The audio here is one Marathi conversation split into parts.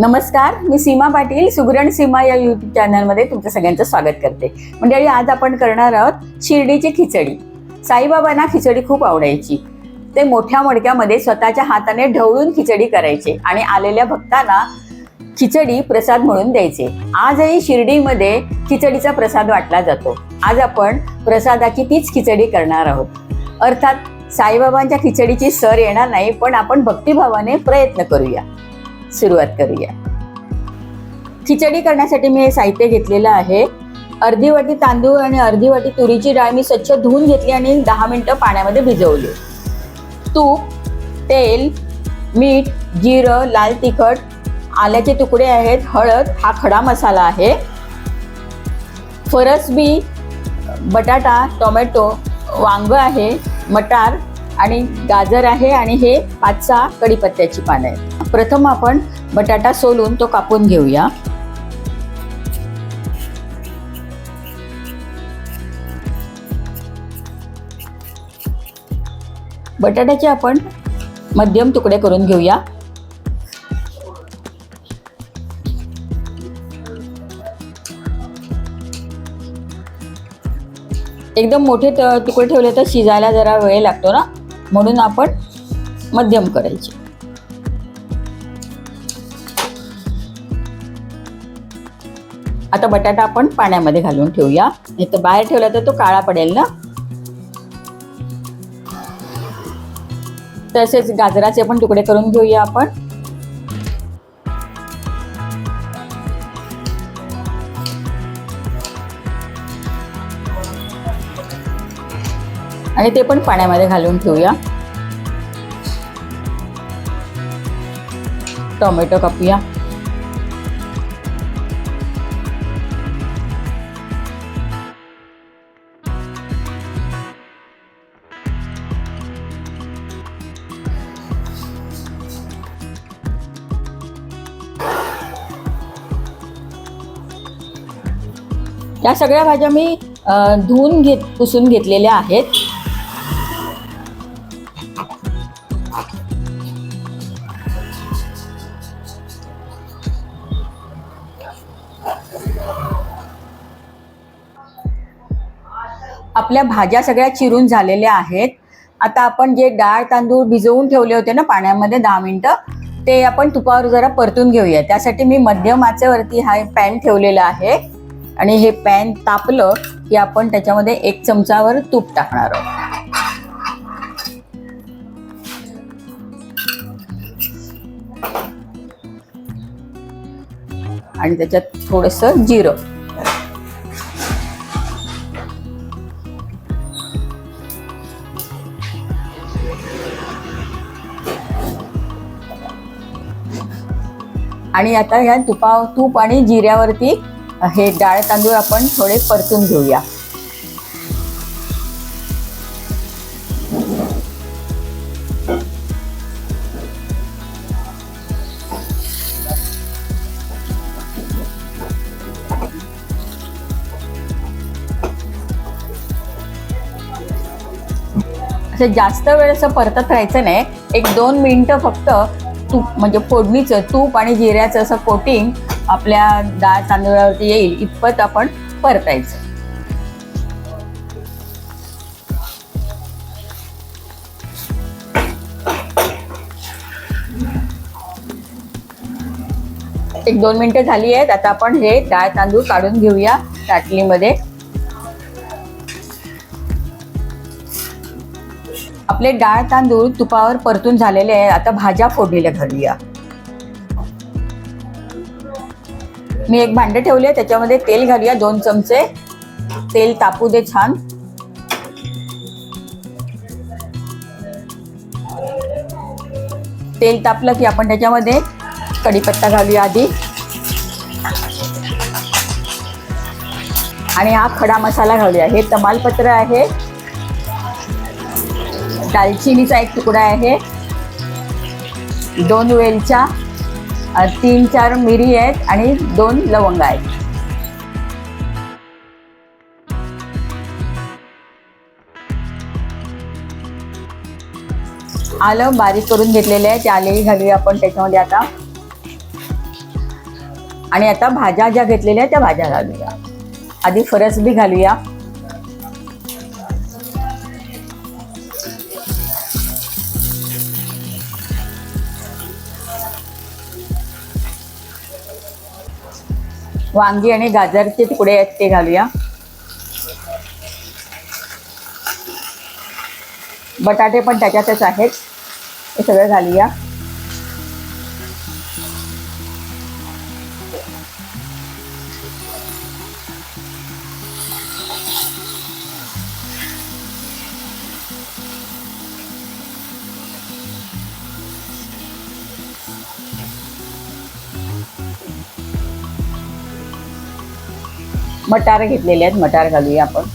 नमस्कार मी सीमा पाटील सुगरण सीमा या युट्यूब चॅनलमध्ये तुमचं सगळ्यांचं स्वागत करते. मंडळी आज आपण करणार आहोत शिर्डीची खिचडी. साईबाबांना खिचडी खूप आवडायची. ते मोठ्या मडक्यामध्ये स्वतःच्या हाताने ढवळून खिचडी करायचे आणि आलेल्या भक्तांना खिचडी प्रसाद म्हणून द्यायचे. आजही शिर्डीमध्ये खिचडीचा प्रसाद वाटला जातो. आज आपण प्रसादाची तीच खिचडी करणार आहोत. अर्थात साईबाबांच्या खिचडीची सर येणार नाही पण आपण भक्तिभावाने प्रयत्न करूया. सुरुवात करूया. खिचडी करण्यासाठी मी हे साहित्य घेतलेलं आहे. अर्धी वाटी तांदूळ आणि अर्धी वाटी तुरीची डाळ मी स्वच्छ धुवून घेतली आणि दहा मिनटं पाण्यामध्ये भिजवली. तूप तेल मीठ जिरं लाल तिखट आल्याचे तुकडे आहेत हळद हा खडा मसाला आहे. फरसबी बटाटा टोमॅटो वांग आहे मटार आणि गाजर आहे आणि हे पाच सहा कढीपत्त्याची पानं आहेत. प्रथम आपण बटाटा सोलून तो कापून घेऊया. बटाट्याचे आपण मध्यम तुकडे करून घेऊया. एकदम मोठे तुकडे ठेवले तर शिजायला जरा वेळ लागतो ना? म्हणून आपण मध्यम करायचे. आता बटाटा आपण पाण्यामध्ये घालून ठेवूया. नाही तर बाहेर ठेवला तर तो काळा पडेल ना. तसेच गाजराचे पण तुकडे करून घेऊया आपण. आणि ते पण पाण्यामध्ये घालून ठेवूया. टोमॅटो कापूया. या सगळ्या भाज्या मी धुवून घेत पुसून घेतलेल्या आहेत. आपल्या भाज्या सगळ्या चिरून झालेल्या आहेत. आता आपण जे डाळ तांदूळ भिजवून ठेवले होते ना पाण्यामध्ये दहा मिनिटं ते आपण तुपावर जरा परतून घेऊया. त्यासाठी मी मध्यम आचेवरती हा पॅन ठेवलेला आहे. आणि हे पॅन तापलं की आपण त्याच्यामध्ये एक चमचावर तूप टाकणार आहोत. आणि त्याच्यात थोडस जिरं. आणि आता ह्या तुपा तूप आणि जिऱ्यावरती हे डाळ तांदूळ आपण थोडे परतून घेऊया. जास्त वेळ असं परतत राहायचं नाही. एक दोन मिनिटं फक्त तूप म्हणजे फोडणीचं तूप आणि जिऱ्याचं असं कोटिंग आपल्या डाळ तांदूळावरती येईल इतपत आपण परतायचं. एक दोन मिनिटं झाली आहेत आता आपण हे डाळ तांदूळ काढून घेऊया ताटलीमध्ये आपले डाळ तांदूळ तुपावर परतून झालेले आहे आता भाज्या फोडणीला घालूया. मी एक भांडे ठेवले त्याच्यामध्ये तेल घालूया दोन चमचे. तेल तापू दे छान. तेल तापलं की आपण त्याच्यामध्ये कढीपत्ता घालूया आधी. आणि हा खडा मसाला घालूया. हे तमालपत्र आहे. दालचिनीचा एक तुकडा आहे. दोन वेलच्या तीन चार मिरी आहेत आणि दोन लवंग आहेत. आलं बारीक करून घेतलेलं आहे ते आलेही घालूया आपण त्याच्यामध्ये आता. आणि आता भाज्या ज्या घेतलेल्या त्या भाज्या घालूया. आधी फरस बी घालूया. वांगी आणि गाजरचे तुकडे आहेत ते घालूया. बटाटे पण त्याच्यातच आहेत. हे सगळं घालूया. मटार घेतलेले आहेत मटार घालूया आपण.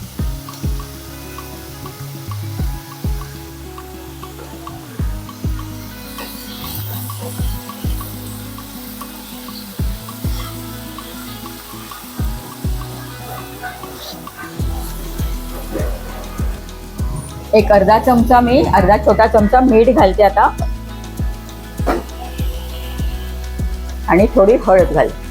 एक अर्धा चमचा मी अर्धा छोटा चमचा मीठ घालते आता. आणि थोडी हळद घालते.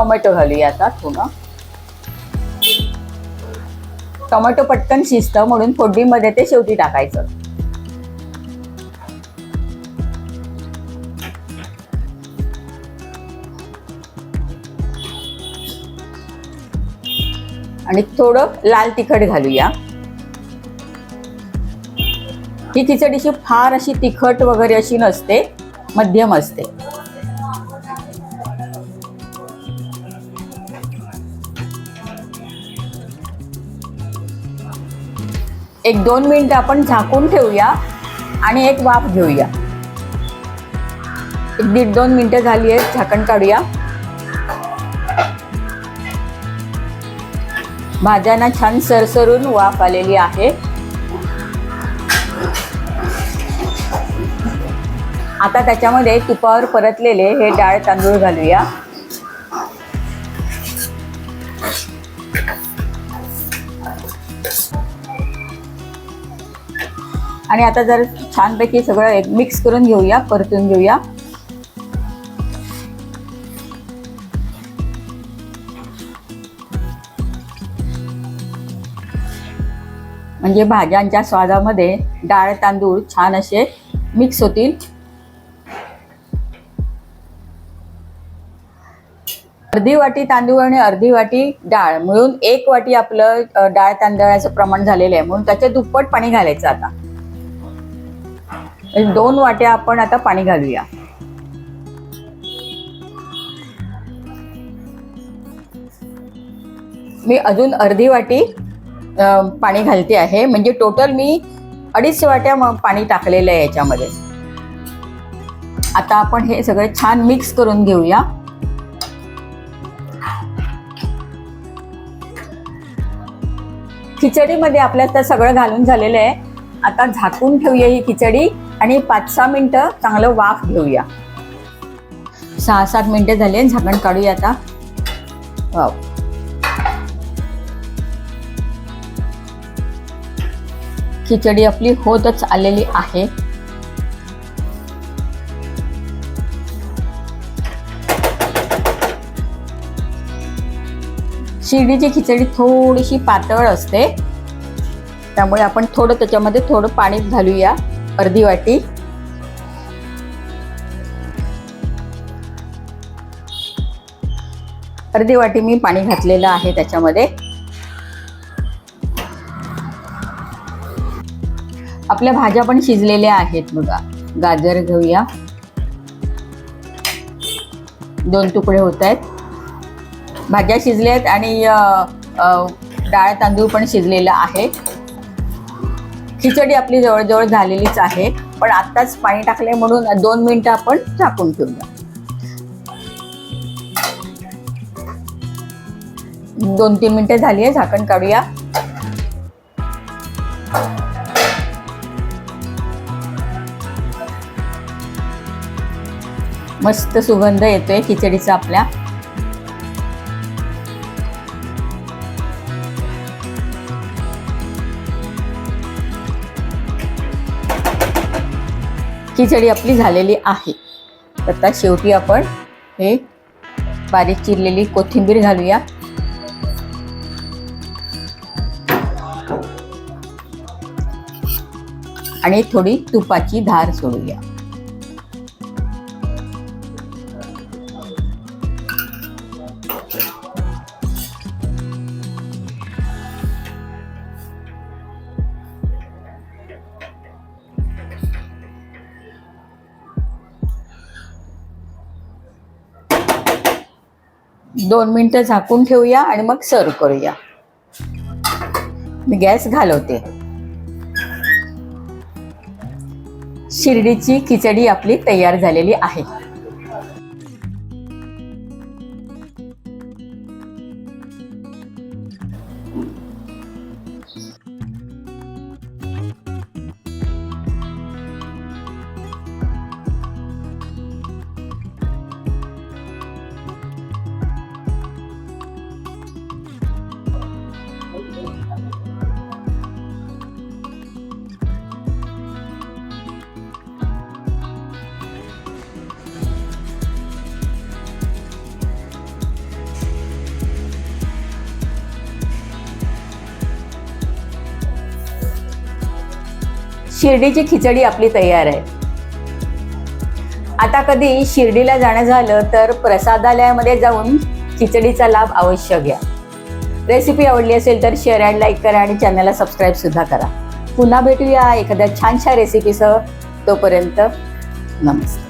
टोमॅटो घालूया आता थोडं. टोमॅटो पटकन शिजतं म्हणून फोडणीमध्ये ते शेवटी टाकायचं. आणि थोडं लाल तिखट घालूया. ही खिचडीशी फार अशी तिखट वगैरे अशी नसते मध्यम असते. एक दोन मिनटं आपण झाकून ठेवूया आणि एक वाफ घेऊया. एक दीड दोन मिनिटं झाली आहेत झाकण काढूया. भाज्यांना छान सरसरून वाफ आलेली आहे. आता त्याच्यामध्ये तुपावर परतलेले हे डाळ तांदूळ घालूया. आणि आता जर छानपैकी सगळं एक मिक्स करून घेऊया परतून घेऊया. म्हणजे भाज्यांच्या स्वादामध्ये डाळ तांदूळ छान असे मिक्स होतील. अर्धी वाटी तांदूळ आणि अर्धी वाटी डाळ. मिळून एक वाटी आपलं डाळ तांदळाचं प्रमाण झालेलं आहे. म्हणून त्याच्या दुप्पट पाणी घालायचं आता. म्हणजे दोन वाट्या आपण आता पाणी घालूया. मी अजून अर्धी वाटी पाणी घालते आहे. म्हणजे टोटल मी अडीच वाट्या पाणी टाकलेलं आहे याच्यामध्ये. आता आपण हे सगळे छान मिक्स करून घेऊया. खिचडीमध्ये आपल्या सगळं घालून झालेलं आहे. आता झाकून ठेवूया ही खिचडी. आणि पाच सहा मिनटं चांगलं वाफ घेऊया. सहा सात मिनिटं झाले झाकण काढूया आता. वाव. खिचडी आपली होतच आलेली आहे. शिर्डीची खिचडी थोडीशी पातळ असते. त्यामुळे आपण थोडं त्याच्यामध्ये थोडं पाणी घालूया. अर्धी वाटी. अर्धी वाटी मी पाणी घातलेलं आहे त्याच्यामध्ये. आपल्या भाज्या पण शिजलेल्या आहेत बघा. गाजर घेऊया. दोन तुकडे होत आहेत. भाज्या शिजल्या आहेत आणि डाळ तांदूळ पण शिजलेला आहे. खिचडी आपली जवळजवळ झालेलीच आहे. पण आत्ताच पाणी टाकले म्हणून दोन मिनिटं आपण झाकून ठेवूया. दोन तीन मिनिटं झाली आहे झाकण काढूया. मस्त सुगंध येतोय खिचडीचा आपल्या. खिचडी आपली झालेली आहे. आता शेवटी आपण हे बारीक चिरलेली कोथिंबीर घालूया. आणि थोडी तुपाची धार सोडूया. दोन मिनिटं झाकून ठेवूया आणि मग सर्व करूया. मी गॅस घालवते. शिर्डीची खिचडी आपली तयार झालेली आहे. शिर्डीची खिचडी आपली तयार आहे. आता कधी शिर्डीला जाणं झालं तर प्रसादालयामध्ये जाऊन खिचडीचा लाभ अवश्य घ्या. रेसिपी आवडली असेल तर शेअर अँड लाईक करा आणि चॅनलला सबस्क्राईब सुद्धा करा. पुन्हा भेटूया एखाद्या छानशा रेसिपीसह तोपर्यंत नमस्ते